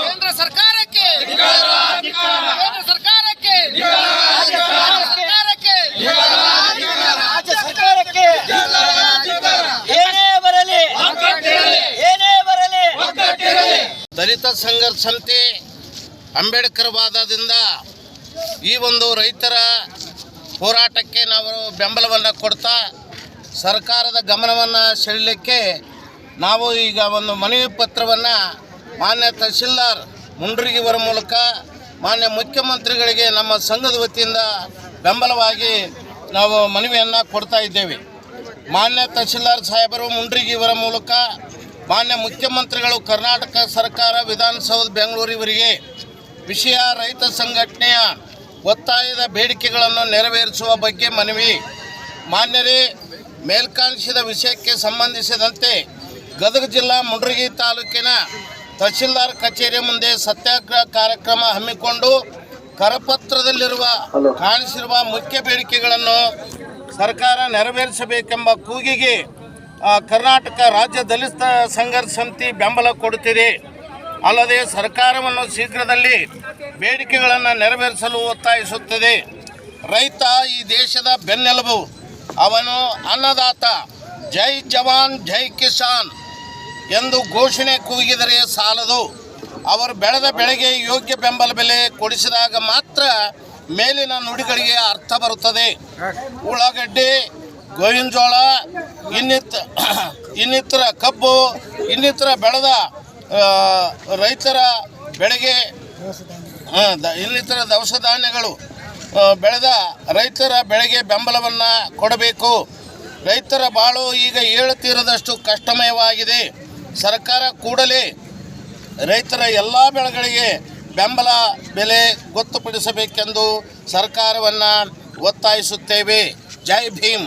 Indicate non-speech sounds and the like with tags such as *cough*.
ಕೇಂದ್ರ ಸರ್ಕಾರಕ್ಕೆ ಕೇಂದ್ರ ಸರ್ಕಾರಕ್ಕೆ ರಾಜ್ಯ ಸರ್ಕಾರಕ್ಕೆ ಏನೇ ಬರಲಿ ಏನೇ ಬರಲಿ ದಲಿತ ಸಂಘರ್ಷ ಸಮಿತಿ ಅಂಬೇಡ್ಕರ್ ವಾದದಿಂದ ಈ ಒಂದು ರೈತರ ಹೋರಾಟಕ್ಕೆ ನಾವು ಬೆಂಬಲವನ್ನು ಕೊಡ್ತಾ ಸರ್ಕಾರದ ಗಮನವನ್ನು ಸೆಳೆಯಲಿಕ್ಕೆ ನಾವು ಈಗ ಒಂದು ಮನವಿ ಪತ್ರವನ್ನು ಮಾನ್ಯ ತಹಶೀಲ್ದಾರ್ ಮುಂಡ್ರಿಗಿವರ ಮೂಲಕ ಮಾನ್ಯ ಮುಖ್ಯಮಂತ್ರಿಗಳಿಗೆ ನಮ್ಮ ಸಂಘದ ವತಿಯಿಂದ ಬೆಂಬಲವಾಗಿ ನಾವು ಮನವಿಯನ್ನು ಕೊಡ್ತಾ ಇದ್ದೇವೆ. ಮಾನ್ಯ ತಹಶೀಲ್ದಾರ್ ಸಾಹೇಬರು ಮುಂಡ್ರಿಗಿವರ ಮೂಲಕ ಮಾನ್ಯ ಮುಖ್ಯಮಂತ್ರಿಗಳು ಕರ್ನಾಟಕ ಸರ್ಕಾರ, ವಿಧಾನಸೌಧ ಬೆಂಗಳೂರಿವರಿಗೆ ವಿಷಯ ರೈತ ಸಂಘಟನೆಯ ಒತ್ತಾಯದ ಬೇಡಿಕೆಗಳನ್ನು ನೆರವೇರಿಸುವ ಬಗ್ಗೆ ಮನವಿ. ಮಾನ್ಯರೇ ಮೇಲ್ಕಾಂಕ್ಷಿದ ವಿಷಯಕ್ಕೆ ಸಂಬಂಧಿಸಿದಂತೆ ಗದಗ ಜಿಲ್ಲಾ ಮುಂಡ್ರಗಿ ತಾಲೂಕಿನ ತಹಶೀಲ್ದಾರ್ ಕಚೇರಿ ಮುಂದೆ ಸತ್ಯಾಗ್ರಹ ಕಾರ್ಯಕ್ರಮ ಹಮ್ಮಿಕೊಂಡು ಕರಪತ್ರದಲ್ಲಿರುವ ಕಾಣಿಸಿರುವ ಮುಖ್ಯ ಬೇಡಿಕೆಗಳನ್ನು ಸರ್ಕಾರ ನೆರವೇರಿಸಬೇಕೆಂಬ ಕೂಗಿಗೆ ಕರ್ನಾಟಕ ರಾಜ್ಯ ದಲಿತ ಸಂಘರ್ಷ ಸಮಿತಿ ಬೆಂಬಲ ಕೊಡುತ್ತಿದೆ. ಅಲ್ಲದೆ ಸರ್ಕಾರವನ್ನು ಶೀಘ್ರದಲ್ಲಿ ಬೇಡಿಕೆಗಳನ್ನು ನೆರವೇರಿಸಲು ಒತ್ತಾಯಿಸುತ್ತದೆ. ರೈತ ಈ ದೇಶದ ಬೆನ್ನೆಲುಬು. ಅವನು ಅನ್ನದಾತ. ಜೈ ಜವಾನ್, ಜೈ ಕಿಸಾನ್ ಎಂದು ಘೋಷಣೆ ಕೂಗಿದರೆ ಸಾಲದು. ಅವರು ಬೆಳೆದ ಬೆಳೆಗೆ ಯೋಗ್ಯ ಬೆಂಬಲ ಬೆಲೆ ಕೊಡಿಸಿದಾಗ ಮಾತ್ರ ಮೇಲಿನ ನುಡಿಗಳಿಗೆ ಅರ್ಥ ಬರುತ್ತದೆ. ಉಳ್ಳಾಗಡ್ಡಿ, ಗೋವಿನ ಜೋಳ, ಇನ್ನಿತ, *clears throat* ಇನ್ನಿತರ ಕಬ್ಬು, ಇನ್ನಿತರ ಬೆಳೆದ ರೈತರ ಬೆಳೆಗೆ ಇನ್ನಿತರ ದವಸ ಧಾನ್ಯಗಳು ಬೆಳೆದ ರೈತರ ಬೆಳೆಗೆ ಬೆಂಬಲವನ್ನು ಕೊಡಬೇಕು. ರೈತರ ಬಾಳು ಈಗ ಹೇಳುತ್ತಿರದಷ್ಟು ಕಷ್ಟಮಯವಾಗಿದೆ. ಸರ್ಕಾರ ಕೂಡಲೇ ರೈತರ ಎಲ್ಲ ಬೆಳೆಗಳಿಗೆ ಬೆಂಬಲ ಬೆಲೆ ಗೊತ್ತುಪಡಿಸಬೇಕೆಂದು ಸರ್ಕಾರವನ್ನು ಒತ್ತಾಯಿಸುತ್ತೇವೆ. ಜೈ ಭೀಮ್.